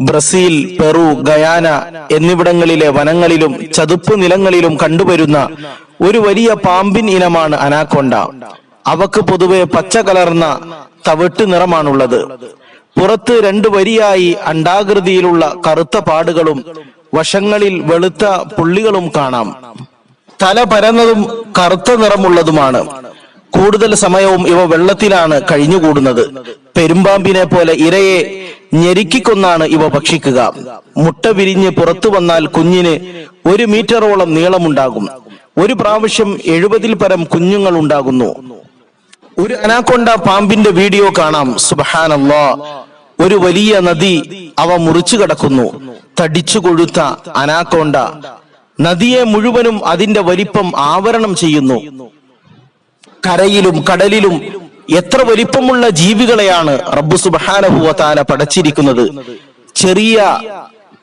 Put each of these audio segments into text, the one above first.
Brazil Peru Guyana എന്നിവിടങ്ങളിലെ വനങ്ങളിലും ചതുപ്പ് നിലങ്ങളിലും കണ്ടുവരുന്ന ഒരു വലിയ പാമ്പിൻ ഇനമാണ് അനാക്കൊണ്ട. അവക്ക് പൊതുവെ പച്ച കലർന്ന തവിട്ട് നിറമാണുള്ളത്. പുറത്ത് രണ്ടു വരിയായി അണ്ടാകൃതിയിലുള്ള കറുത്ത പാടുകളും വശങ്ങളിൽ വെളുത്ത പുള്ളികളും കാണാം. തല പരന്നതും കറുത്ത നിറമുള്ളതുമാണ്. കൂടുതൽ സമയവും ഇവ വെള്ളത്തിലാണ് കഴിഞ്ഞുകൂടുന്നത്. പെരുമ്പാമ്പിനെ പോലെ ഇരയെ ഞെരുക്കിക്കൊന്നാണ് ഇവ ഭക്ഷിക്കുക. മുട്ട വിരിഞ്ഞ് പുറത്തു വന്നാൽ കുഞ്ഞിന് ഒരു മീറ്ററോളം നീളമുണ്ടാകും. ഒരു പ്രാവശ്യം എഴുപതിൽ പരം കുഞ്ഞുങ്ങൾ ഉണ്ടാകുന്നു. ഒരു അനാക്കൊണ്ട പാമ്പിന്റെ വീഡിയോ കാണാം. സുബഹാനല്ലാ. ഒരു വലിയ നദി അവ മുറിച്ചു കിടക്കുന്നു. തടിച്ചു കൊഴുത്ത അനാക്കൊണ്ട നദിയെ മുഴുവനും അതിന്റെ വലിപ്പം ആവരണം ചെയ്യുന്നു. കരയിലും കടലിലും എത്ര വലിപ്പമുള്ള ജീവികളെയാണ് റബ്ബു സുബാനഭൂവത്താന പടച്ചിരിക്കുന്നത്. ചെറിയ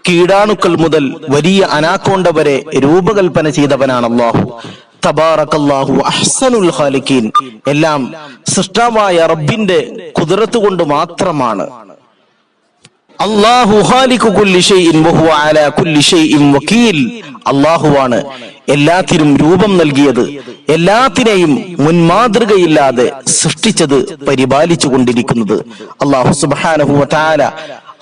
കീടാണുക്കൾ മുതൽ വലിയ അനാക്കോണ്ട വരെ രൂപകൽപ്പന ചെയ്തവനാണ് അള്ളാഹു തബാറക്കല്ലാഹു അഹ്സനുൽ ഖാലിഖീൻ. എല്ലാം സൃഷ്ടാവായ റബ്ബിന്റെ കുതിരത്ത് കൊണ്ട് മാത്രമാണ്. അള്ളാഹുവാണ് എല്ലാത്തിനും രൂപം നൽകിയത്. എല്ലാത്തിനെയും മുൻമാതൃകയില്ലാതെ സൃഷ്ടിച്ചത് പരിപാലിച്ചു കൊണ്ടിരിക്കുന്നത്. അള്ളാഹു സുബ്ഹാനഹു വതആല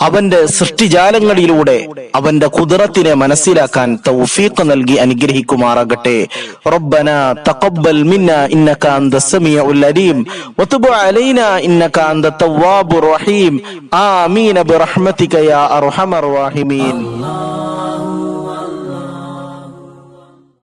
അവന്റെ സൃഷ്ടിജാലങ്ങളിലൂടെ അവന്റെ കുതിരത്തിനെ മനസ്സിലാക്കാൻ തൗഫീഖ് നൽകി അനുഗ്രഹിക്കുമാറാകട്ടെ. റബ്ബന തഖബ്ബൽ മിന്ന ഇന്നക അന്ത സമീഉൽ അലീം. വതുബ് അലൈന ഇന്നക അന്ത തവ്വാബുർ റഹീം. ആമീൻ ബിറഹ്മതിക യാ അർഹമർ റഹീമീൻ.